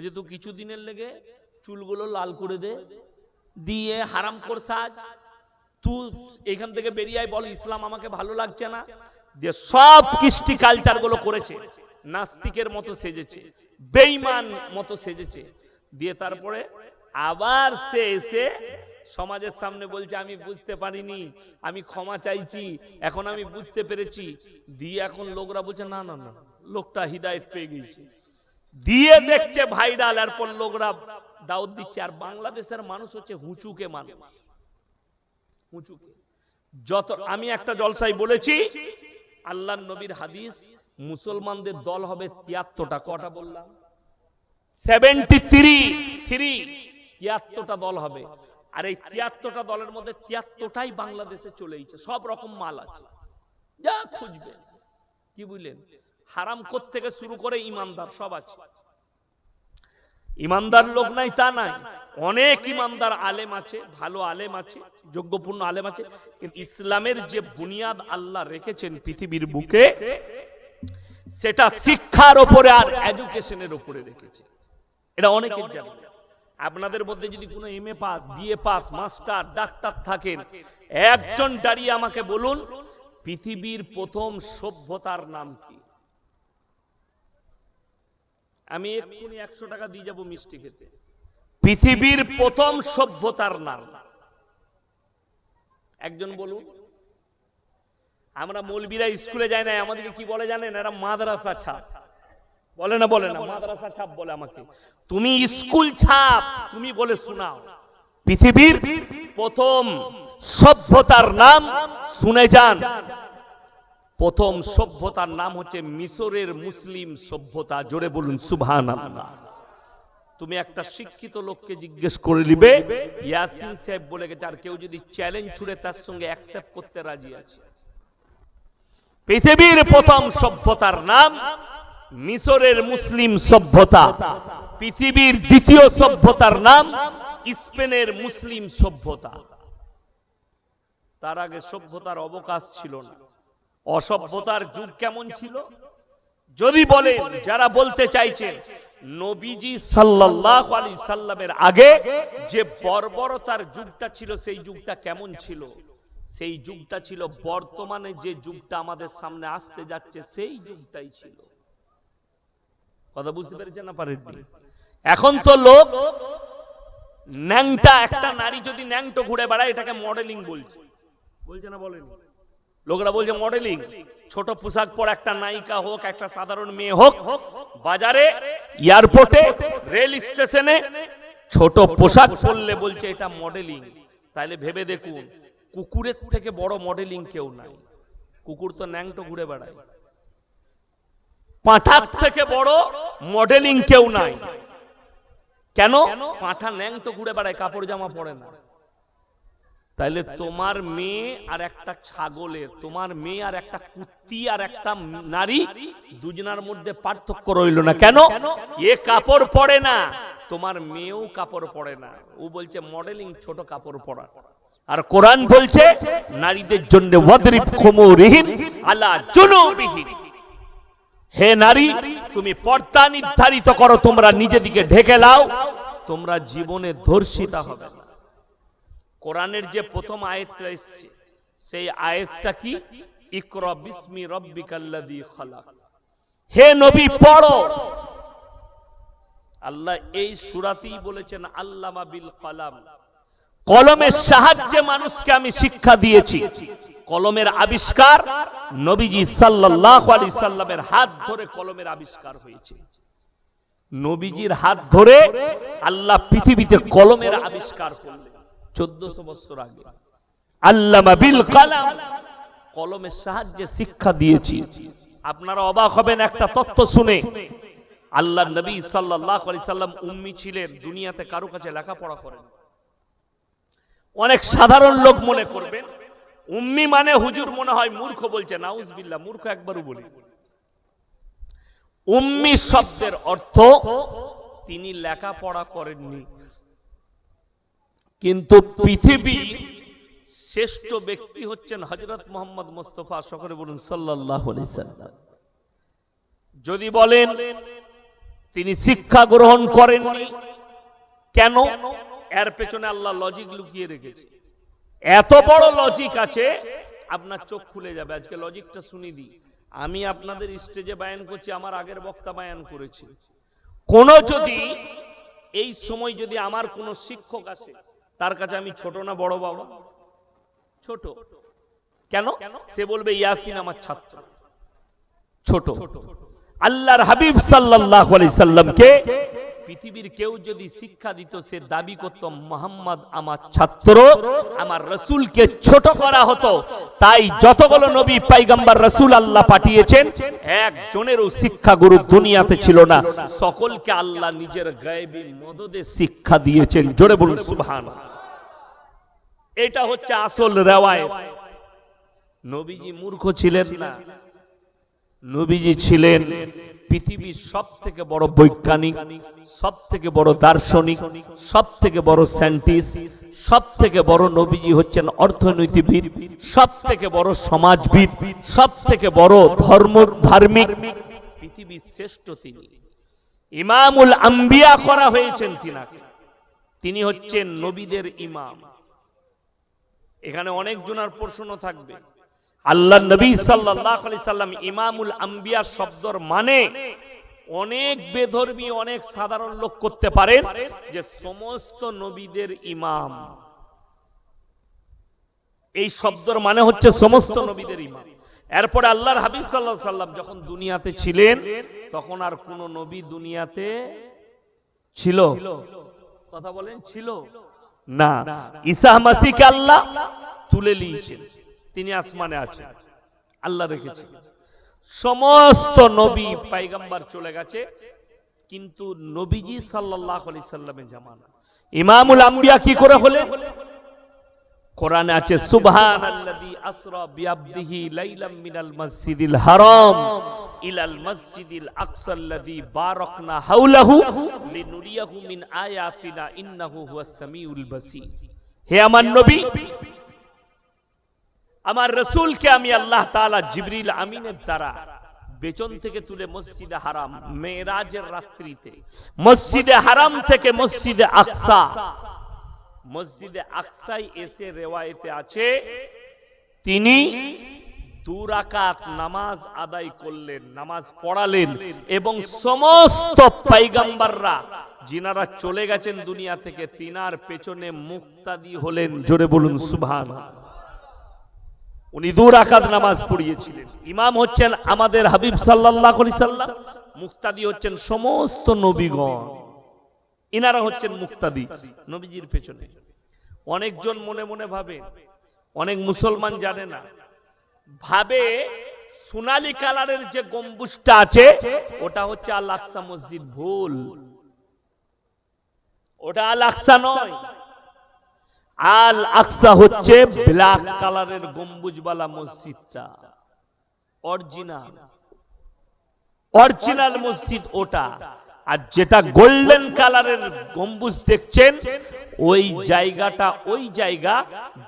বলছে তুই কিছু দিনের লেগে চুলগুলো লাল করে দে, দিয়ে হারাম কর সাজ। তুই এখান থেকে বেরিয়ে বল ইসলাম আমাকে ভালো লাগছে না? দিয়ে সব কৃষ্টি কালচারগুলো করেছে। নাস্তিকের মতো সেজেছে বেইমান মতো সেজেছে। দিয়ে তারপরে আবার সে এসে সমাজের সামনে বলছে, আমি বুঝতে পারিনি, আমি ক্ষমা চাইছি, এখন আমি বুঝতে পেরেছি। দিয়ে এখন লোকরা বলছে, না না না, লোকটা হৃদায়ত পেয়ে গেছে দিয়ে দেখছে ভাইরাল, এরপর লোকরা দাউদ দিচ্ছে। আর বাংলাদেশের মানুষ হচ্ছে হুঁচুকে মানুষ। হুঁচুকে। যত, আমি একটা জলসাই বলেছি আল্লাহ নবীর হাদিস, মুসলমানদের দল হবে তিয়াত্তরটা। কটা বললাম? সেভেন্টি থ্রি থ্রি তিয়াত্তরটা দল হবে। আর এই তিয়াত্তরটা দলের মধ্যে তিয়াত্তরটাই বাংলাদেশে চলেইছে সব রকম মাল আছে। যা খুঁজবেন কি বুঝলেন? হারাম থেকে শুরু করে ইমানদার, সব আছে। ইমানদার লোক নাই, তা নাই। অনেক ইমানদার আলেম আছে, ভালো আলেম আছে, যোগ্যপূর্ণ আলেম আছে, কিন্তু ইসলামের যে বুনিয়াদ আল্লাহ রেখেছেন পৃথিবীর বুকে, সেটা শিক্ষার ওপরে আর এডুকেশনের ওপরে রেখেছে। এটা অনেকের জানে। আপনাদের মধ্যে যদি কোনো M A pass BA pass, master, doctor থাকেন, একজন দাঁড়িয়ে আমাকে বলুন, পৃথিবীর প্রথম সভ্যতার নাম কি? আমি এক্ষুনি একশো টাকা দিয়ে যাব মিষ্টি খেতে। পৃথিবীর প্রথম সভ্যতার নাম একজন বলুন আমরা মৌলবীরা স্কুলে যাই না আমাদেরকে কি বলে জানেন? এরা মাদ্রাসা ছাপ। বলে না বলে না মাদ্রাসা ছাপ বলে আমাকে। তুমি স্কুল ছাপ তুমি বলে শোনাও। পৃথিবীর প্রথম সভ্যতার নাম শুনে যান। প্রথম সভ্যতার নাম হচ্ছে মিশরের মুসলিম সভ্যতা। জোরে বলুন সুবহান তুমি একটা শিক্ষিত লোককে জিজ্ঞেস করে নিবে, ইয়াসিন সাহেব বলে গেছে, আর কেউ যদি চ্যালেঞ্জ ছুড়ে তার সঙ্গে অ্যাকসেপ্ট করতে রাজি আছে। পৃথিবীর প্রথম সভ্যতার নাম মিশরের মুসলিম সভ্যতা। পৃথিবীর দ্বিতীয় সভ্যতার নাম স্পেনের মুসলিম সভ্যতা। তার আগে সভ্যতার অবকাশ ছিল না। অসভ্যতার যুগ কেমন ছিল? যদি বলে যারা বলতে চাইছেন নবীজি সাল্লাল্লাহু আলাইহি সাল্লামের আগে যে বর্বরতার যুগটা ছিল, সেই যুগটা কেমন ছিল? সেই যুগটা ছিল, বর্তমানে যে যুগটা আমাদের সামনে আসতে যাচ্ছে, সেই যুগটাই ছিল। কথা বুঝতে পেরেছেন না পারেননি? এখন তো লোক ন্যাংটা, একটা নারী যদি ন্যাংটো ঘুরে বেড়ায়, এটাকে মডেলিং বলছে। বলছে না বলেনি? লোকরা বলছে মডেলিং ছোট পোশাক পর একটা নায়িকা হোক, একটা সাধারণ মেয়ে হোক, বাজারে, এয়ারপোর্টে, রেল স্টেশনে, ছোট পোশাক পরলে বলছে এটা মডেলিং তাহলে ভেবে দেখুন, কুকুরের থেকে বড় মডেলিং কেউ নাই। কুকুর তো ন্যাংটো ঘুরে বেড়ায়। পাঁঠার থেকে বড় মডেলিং কেউ নাই। কেন? পাঁঠা ন্যাংটো ঘুরে বেড়ায়, কাপড় জামা পরে না। তাইলে তোমার মেয়ে আর একটা ছাগলের, তোমার মেয়ে আর একটা কুত্তি আর একটা নারী দুজনার মধ্যে পার্থক্য রইল না। কেন? এ কাপড় পরে না। তোমার মেয়েও কাপড় পরে না। ও বলছে, মডেলিং ছোট কাপড় পরা। আর কোরআন বলছে, নারীদের জন্য ওয়াদরিব আলা জুনুবিহিন হে নারী, তুমি পর্দা নির্ধারিত করো, তোমরা নিজেদিকে ঢেকে লাও, তোমরা জীবনে ধর্ষিতা হবে। না কোরআনের যে প্রথম আয়াতটা এসছে, সেই আয়াতটা কি? ইকরা বিসমি রব্বিকাল্লাযী হে নবী, পড়ো। আল্লাহ এই বলেছেন, আল্লামা বিল কলাম। কলমের সাহায্যে মানুষকে আমি শিক্ষা দিয়েছি। কলমের আবিষ্কার নবীজি সাল্লাল্লাহু আলাইহি সাল্লামের হাত ধরে কলমের আবিষ্কার হয়েছে। নবীজির হাত ধরে আল্লাহ পৃথিবীতে কলমের আবিষ্কার করলেন। চোদ্দশো বছর আগে। কলমের সাহায্যে শিক্ষা দিয়েছি। আপনারা অবাক হবেন, একটা তথ্য শুনে। আল্লাহ নবী সাল্লাম উম্মি ছিলেন, দুনিয়াতে কারও কাছে লেখাপড়া করেন। অনেক সাধারণ লোক মনে করবেন, উম্মি মানে হুজুর মনে হয় মূর্খ বলছে, নাউজবিল্লাহ, মূর্খ একবারও বলি। উম্মি শব্দের অর্থ, তিনি লেখাপড়া করেননি। কিন্তু পৃথিবী শ্রেষ্ঠ ব্যক্তি হচ্ছেন হজরত মোহাম্মদ মোস্তফা, সকলে বলুন সাল্লাহ যদি বলেন তিনি শিক্ষা গ্রহণ করেন কেন? এর পেছনে আল্লাহ লজিক লুকিয়ে রেখেছে। এত বড় লজিক আছে, আপনার চোখ খুলে যাবে। আজকে লজিকটা শুনি দিই আমি আপনাদের স্টেজে বায়ান করছি, আমার আগের বক্তা বায়ান করেছি। কোন যদি এই সময় যদি আমার কোন শিক্ষক আসে তার কাছে আমি ছোট না বড় বাবা? ছোট। কেন? সে বলবে ইয়াসিন আমার ছাত্র। ছোট। আল্লাহর হাবিব সাল্লাল্লাহু আলাইহি সাল্লামকে পৃথিবীর কেউ যদি শিক্ষা দিত সে দাবি করত মোহাম্মদ আমার ছাত্র আমার রসুলকে ছোট করা হতো। তাই যতগুলো নবী পাইগাম্বার রসুল আল্লাহ পাঠিয়েছেন একজনেরও শিক্ষা গুরু দুনিয়াতে ছিল না। সকলকে আল্লাহ নিজের গায়েবী মদদে শিক্ষা দিয়েছেন। জোরে বলুন সুবহান এটা হচ্ছে আসল রেওয়ায়ত। নবীজি মূর্খ ছিলেন না। নবীজি ছিলেন পৃথিবীর সব থেকে বড় বৈজ্ঞানিক সব থেকে বড় দার্শনিক সব থেকে বড় সায়েন্টিস্ট সব থেকে বড় নবীজি হচ্ছেন অর্থনীতিবিদ সব থেকে বড় সমাজবিদ সব থেকে বড় ধর্ম ধার্মিক। পৃথিবীর শ্রেষ্ঠ তিনি। ইমামুল আম্বিয়া করা হয়েছেন তিনি হচ্ছেন নবীদের ইমাম। এখানে অনেক জনার প্রশ্ন থাকবে। আল্লাহ নবী সাল্লাল্লাহু সাল্লাম ইমামুল আম্বিয়া শব্দর মানে অনেক বেধর্মী, অনেক সাধারণ লোক করতে পারে যে সমস্ত নবীদের ইমাম। এই শব্দর মানে হচ্ছে সমস্ত নবীদের ইমাম। এরপরে আল্লাহর হাবিব সাল্লাহ সাল্লাম যখন দুনিয়াতে ছিলেন, তখন আর কোন নবী দুনিয়াতে ছিল? কথা বলেন, ছিল? না। ঈসা মাসিকে আল্লাহ তুলে নিয়েছেন। তিনি আসমানে আছেন। আল্লাহ রেখেছেন। সমস্ত নবী পাইগাম্বার চলে গেছে। কিন্তু নবীজি সাল্লাল্লাহু আলি সাল্লামের জামানা। ইমামুল আম্বিয়া কি করে হলেন? কোরআনে আছে, সুবহানাল্লাযী আসরা বিআবদিহি লাইলাম মিনাল মসজিদিল হারাম ইলাল মসজিদিল আকসাল্লাযী বারাকনা হাওলাহু লিনুরিয়াহু মিন আয়াতিনা ইন্নাহু হুয়াস সামিউল বাসীর। হে আমার নবী, আমার রসুলকে আমি আল্লাহ তাআলা জিবরিল আমিনের দ্বারা বেচন থেকে তুলে মসজিদে হারাম মেরাজের রাত্রিতে, মসজিদে হারাম থেকে মসজিদে আকসা মসজিদে আকসাই এসে রেওয়ায়েতে আছে। তিনি দুরাকাত নামাজ আদায় করলেন নামাজ পড়ালেন এবং সমস্ত পাইগাম্বাররা যিনারা চলে গেছেন দুনিয়া থেকে তিনার পেছনে মুক্তাদি হলেন। জোরে বলুন সুভান উনি দূর আকাত নামাজ পড়িয়েছিলেন। ইমাম হচ্ছেন আমাদের হাবিব সাল্লাম মুক্তাদি হচ্ছেন সমস্ত নবীগণ। ইনারা হচ্ছেন মুক্তাদি, নবীজির পেছনে। অনেকজন মনে মনে ভাবে, অনেক মুসলমান জানে না, ভাবে সোনালী কালারের যে গম্বুজটা আছে, ওটা হচ্ছে আল আকসা মসজিদ ভুল। ওটা আল আকসা নয়। আল আকসা হচ্ছে ব্ল্যাক কালারের গম্বুজওয়ালা মসজিদটা। অরিজিনাল। অরিজিনাল মসজিদ ওটা। আর যেটা গোল্ডেন কালারের গম্বুজ দেখছেন, ওই জায়গাটা, ওই জায়গা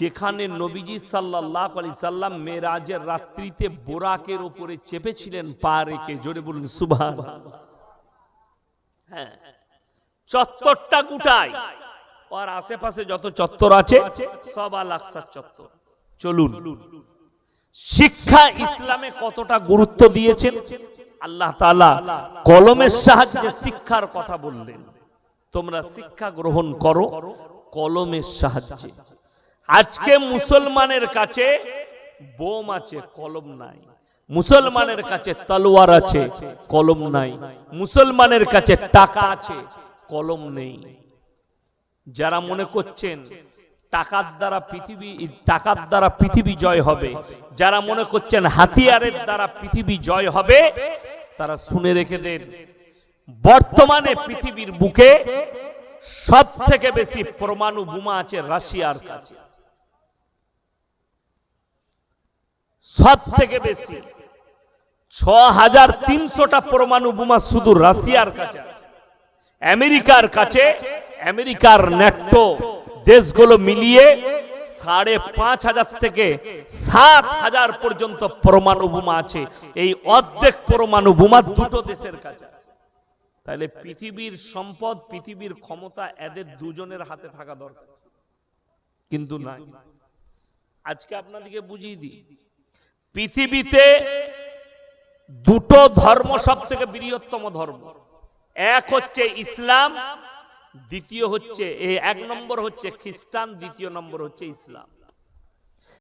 যেখানে নবীজি সাল্লাল্লাহু আলাইহি সাল্লাম মেরাজের রাত্রিতে বোরাকের ওপরে চেপেছিলেন, পা রেখে জোরে বলুন, সুবহানাল্লাহ। হ্যাঁ চত্বরটা গুটায় আর আশেপাশে যত চত্বর আছে, সব আলাকসার চত্বর। চলুন। শিক্ষা ইসলামে কতটা গুরুত্ব দিয়েছেন? আল্লাহ তাআলা কলমের সাহায্যে শিক্ষার কথা বললেন। তোমরা শিক্ষা গ্রহণ করো কলমের সাহায্যে। আজকে মুসলমানের কাছে বোম আছে, কলম নাই। মুসলমানের কাছে তলোয়ার আছে, কলম নাই। মুসলমানের কাছে টাকা আছে, কলম নেই। যারা মনে করছেন টাকার দ্বারা পৃথিবী, টাকার দ্বারা পৃথিবী জয় হবে। যারা মনে করছেন হাতিয়ারের দ্বারা পৃথিবী জয় হবে, তারা শুনে রেখে দেন, বর্তমানে পৃথিবীর বুকে সব থেকে বেশি পরমাণু বোমা আছে রাশিয়ার কাছে। সব থেকে বেশি ছ হাজার তিনশোটা পরমাণু বোমা শুধু রাশিয়ার কাছে আমেরিকার কাছে, আমেরিকার ন্যাটো। দেশগুলো মিলিয়ে সাড়ে পাঁচ হাজার থেকে সাত হাজার পর্যন্ত পরমাণু বোমা আছে। এই অর্ধেক পরমাণু বোমা দুটো দেশের কাছে। তাহলে পৃথিবীর সম্পদ, পৃথিবীর ক্ষমতা এদের দুজনের হাতে থাকা দরকার। কিন্তু নাই। আজকে আপনাদেরকে বুঝিয়ে দিই। পৃথিবীতে দুটো ধর্ম সব থেকে বৃহত্তম ধর্ম। এক হচ্ছে ইসলাম দ্বিতীয় হচ্ছে এই এক নম্বর হচ্ছে খ্রিস্টান দ্বিতীয় নম্বর হচ্ছে ইসলাম।